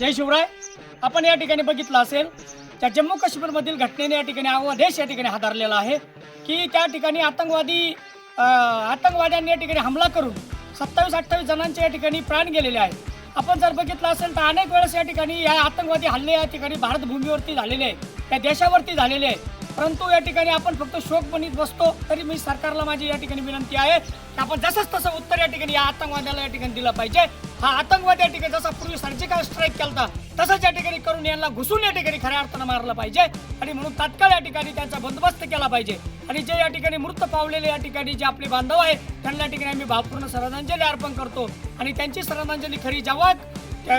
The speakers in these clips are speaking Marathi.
जय शिवराय आपण या ठिकाणी बघितलं असेल त्या जम्मू काश्मीरमधील घटनेने या ठिकाणी अवघा देश या ठिकाणी हादरलेला आहे की त्या ठिकाणी आतंकवादी आतंकवाद्यांनी या ठिकाणी हमला करून सत्तावीस अठ्ठावीस जणांचे या ठिकाणी प्राण गेलेले आहेत आपण जर बघितलं असेल तर अनेक वेळेस या ठिकाणी या आतंकवादी हल्ले या ठिकाणी भारत भूमीवरती झालेले आहे त्या देशावरती झालेले आहे परंतु या ठिकाणी आपण फक्त शोक बनीत बसतो तरी मी सरकारला माझी या ठिकाणी विनंती आहे की आपण जसंच तसं उत्तर या ठिकाणी या आतंकवाद्याला या ठिकाणी दिलं पाहिजे हा आतंकवाद या ठिकाणी जसा पूर्वी सर्जिकल स्ट्राईक केला तसंच या ठिकाणी करून यांना घुसून या ठिकाणी खऱ्या अर्थानं मारलं पाहिजे आणि म्हणून तात्काळ या ठिकाणी त्यांचा बंदोबस्त केला पाहिजे आणि जे या ठिकाणी मृत पावलेले या ठिकाणी जे आपले बांधव आहेत त्यांना या ठिकाणी आम्ही भावपूर्ण श्रद्धांजली अर्पण करतो आणि त्यांची श्रद्धांजली खरी जेव्हा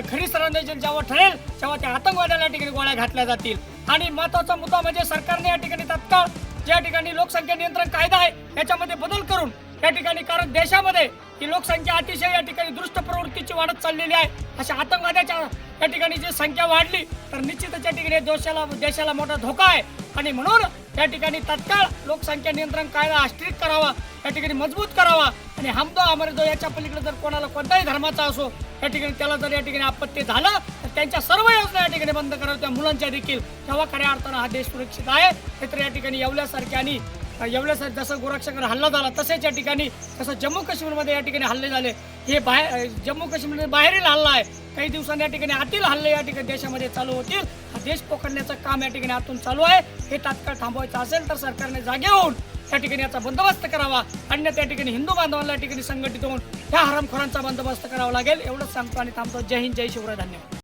खरी श्रद्धांजली जेव्हा ठरेल तेव्हा त्या आतंकवाद्याला या ठिकाणी गोळ्या घातल्या जातील आणि महत्त्वाचा मुद्दा म्हणजे सरकारने या ठिकाणी तात्काळ ज्या ठिकाणी लोकसंख्या नियंत्रण कायदा आहे याच्यामध्ये बदल करून या ठिकाणी कारण देशामध्ये की लोकसंख्या अतिशय या ठिकाणी दृष्ट प्रवृत्तीची वाढत चाललेली आहे. अशा आतंकवाद्याच्या या ठिकाणी जी संख्या वाढली तर निश्चितच या ठिकाणी देशाला देशाला मोठा धोका आहे. आणि म्हणून या ठिकाणी तत्काळ लोकसंख्या नियंत्रण कायदा स्ट्रिक्ट करावा या ठिकाणी मजबूत करावा. आणि हमदो अमरदो याच्या पलीकडे जर कोणाला कोणताही धर्माचा असो या ठिकाणी त्याला जर या ठिकाणी आपत्ती झालं तर त्यांच्या सर्व योजना या ठिकाणी बंद कराव्या त्या मुलांच्या देखील. तेव्हा खऱ्या अर्थानं हा देश सुरक्षित आहे. हे तर या ठिकाणी येवल्यासारखे आणि एवढ्या जसं गोरक्षकर हल्ला झाला तसेच या ठिकाणी तसं जम्मू काश्मीरमध्ये या ठिकाणी हल्ले झाले. हे बाहेर जम्मू काश्मीरमध्ये बाहेरील हल्ला आहे. काही दिवसांनी या ठिकाणी आतील हल्ले या ठिकाणी देशामध्ये चालू होतील. हा देश पोखडण्याचं काम या ठिकाणी आतून चालू आहे. हे तात्काळ थांबवायचं असेल तर सरकारने जागे होऊन त्या ठिकाणी याचा बंदोबस्त करावा. अन्य त्या ठिकाणी हिंदू बांधवांना या ठिकाणी संघटित होऊन ह्या हरामखोरांचा बंदोबस्त करावा लागेल. एवढंच सांगतो आणि थांबतो. जय हिंद जय शिवराय धन्यवाद.